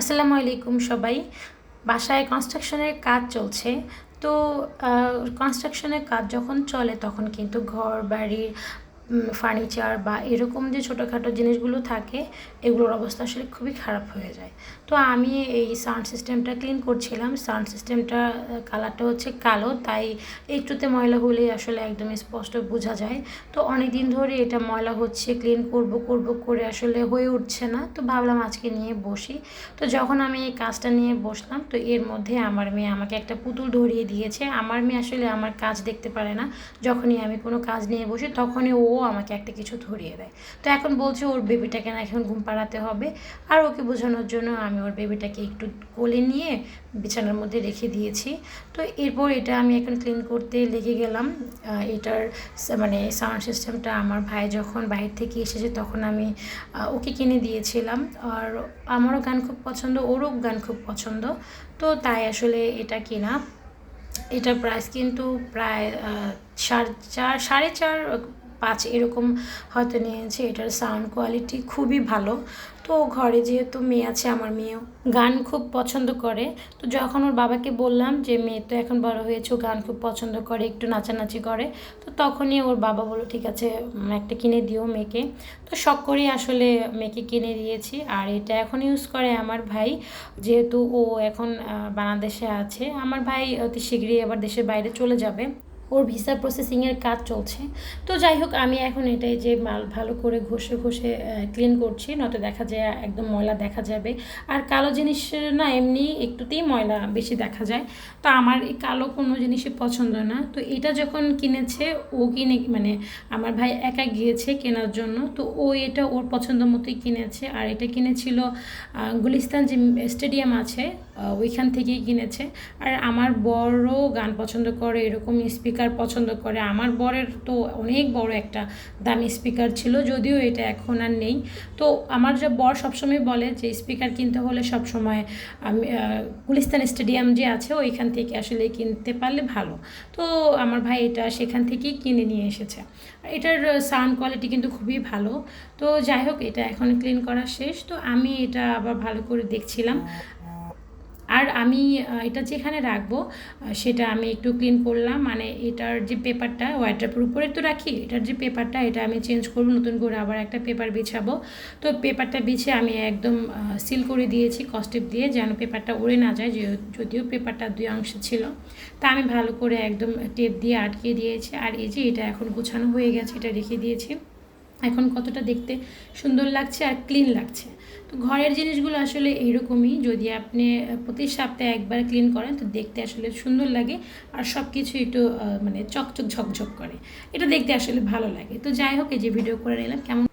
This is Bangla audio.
আসসালামু আলাইকুম সবাই। বাসায় কনস্ট্রাকশনের কাজ চলছে। তো কনস্ট্রাকশনের কাজ যখন চলে তখন কিন্তু ঘর, বাড়ির ফার্নিচার বা এরকম যে ছোটোখাটো জিনিসগুলো থাকে, এগুলোর অবস্থা আসলে খুবই খারাপ হয়ে যায়। তো আমি এই সাউন্ড সিস্টেমটা ক্লিন করছিলাম। সাউন্ড সিস্টেমটা কালারটা হচ্ছে কালো, তাই একটুতে ময়লা হলে আসলে একদম স্পষ্ট বোঝা যায়। তো অনেক দিন ধরে এটা ময়লা হচ্ছে ক্লিন করব করব করে আসলে হয়ে উঠছে না। তো ভাবলাম আজকে নিয়ে বসি। তো যখন আমি এই কাজটা নিয়ে বসলাম, তো এর মধ্যে আমার মেয়ে আমাকে একটা পুতুল ধরিয়ে দিয়েছে। আমার মেয়ে আসলে আমার কাজ দেখতে পারে না। যখনই আমি কোনো কাজ নিয়ে বসি, তখনই ও আমাকে একটা কিছু ধরিয়ে দেয়। তো এখন বলছে ওর বেবিটাকে না এখন ঘুম পাড়াতে হবে। আর ওকে বোঝানোর জন্য আমি ওর বেবিটাকে একটু কোলে নিয়ে বিছানার মধ্যে রেখে দিয়েছি। তো এরপর এটা আমি এখন ক্লিন করতে লেগে গেলাম। এটার মানে সাউন্ড সিস্টেমটা আমার ভাই যখন বাইরে থেকে এসেছে তখন আমি ওকে কিনে দিয়েছিলাম। আর আমারও গান খুব পছন্দ, ওরও গান খুব পছন্দ। তো তাই আসলে এটা কিনা। এটার প্রাইস কিন্তু প্রায় সাড়ে চার সাড়ে চার পাঁচ এরকম হয়তো নিয়েছে, এটার সাউন্ড কোয়ালিটি খুবই ভালো। তো ঘরে যেহেতু মেয়ে আছে, আমার মেয়েও গান খুব পছন্দ করে। তো যখন ওর বাবাকে বললাম যে, মেয়ে তো এখন বড় হয়েছে, ও গান খুব পছন্দ করে, একটু নাচানাচি করে। তো তখনই ওর বাবা বলল, ঠিক আছে একটা কিনে দিও মেয়েকে। তো শখ করেই আসলে মেয়েকে কিনে দিয়েছি। আর এটা এখন ইউজ করে আমার ভাই। যেহেতু ও এখন বাংলাদেশে আছে, আমার ভাই অতি শীঘ্রই আবার দেশের বাইরে চলে যাবে। ওর ভিসা প্রসেসিংয়ের কাজ চলছে। তো যাই হোক আমি এখন এটাই যে মাল ভালো করে ঘষে ঘষে ক্লিন করছি, নয়তো দেখা যায় একদম ময়লা দেখা যাবে। আর কালো জিনিস না, এমনি একটুতেই ময়লা বেশি দেখা যায়। তো আমার এই কালো কোনো জিনিসই পছন্দ না। তো এটা যখন কিনেছে, ও কিনে মানে আমার ভাই একা গিয়েছে কেনার জন্য, তো ও এটা ওর পছন্দ মতোই কিনেছে। আর এটা কিনেছিল গুলিস্তান যে স্টেডিয়াম আছে ওইখান থেকেই কিনেছে। আর আমার বড়ও গান পছন্দ করে এরকম স্পিকার পছন্দ করে। আমার বরের তো অনেক বড় একটা দামি স্পিকার ছিল, যদিও এটা এখন আর নেই। তো আমার যে বর সবসময় বলে যে স্পিকার কিনতে হলে সবসময় আমি গুলিস্তান স্টেডিয়াম যে আছে, ওইখান থেকে আসলে কিনতে পারলে ভালো। তো আমার ভাই এটা সেখান থেকেই কিনে নিয়ে এসেছে। এটার সাউন্ড কোয়ালিটি কিন্তু খুবই ভালো। তো যাই হোক, এটা এখন ক্লিন করা শেষ। তো আমি এটা আবার ভালো করে দেখছিলাম। আর আমি এটা যেখানে রাখব সেটা আমি একটু ক্লিন করলাম। মানে এটার যে পেপারটা হোয়াইট্রাপের উপরে তো রাখি, এটার যে পেপারটা এটা আমি চেঞ্জ করব, নতুন করে আবার একটা পেপার বিছাবো। তো পেপারটা বিছে আমি একদম সিল করে দিয়েছি কস্টেপ দিয়ে, যেন পেপারটা উড়ে না যায় যদিও পেপারটা দুই অংশ ছিল। তা আমি ভালো করে একদম টেপ দিয়ে আটকে দিয়েছি। আর এই যে, এটা এখন গোছানো হয়ে গেছে, এটা রেখে দিয়েছি। এখন কতটা দেখতে সুন্দর লাগছে আর ক্লিন লাগছে। তো ঘরের জিনিসগুলো আসলে এইরকমই, যদি আপনি প্রতি সপ্তাহে একবার ক্লিন করেন, তো দেখতে আসলে সুন্দর লাগে আর সব কিছু একটু মানে চকচক ঝকঝক করে। এটা দেখতে আসলে ভালো লাগে। তো যাই হোক, এই যে ভিডিও করে নিলাম। কেমন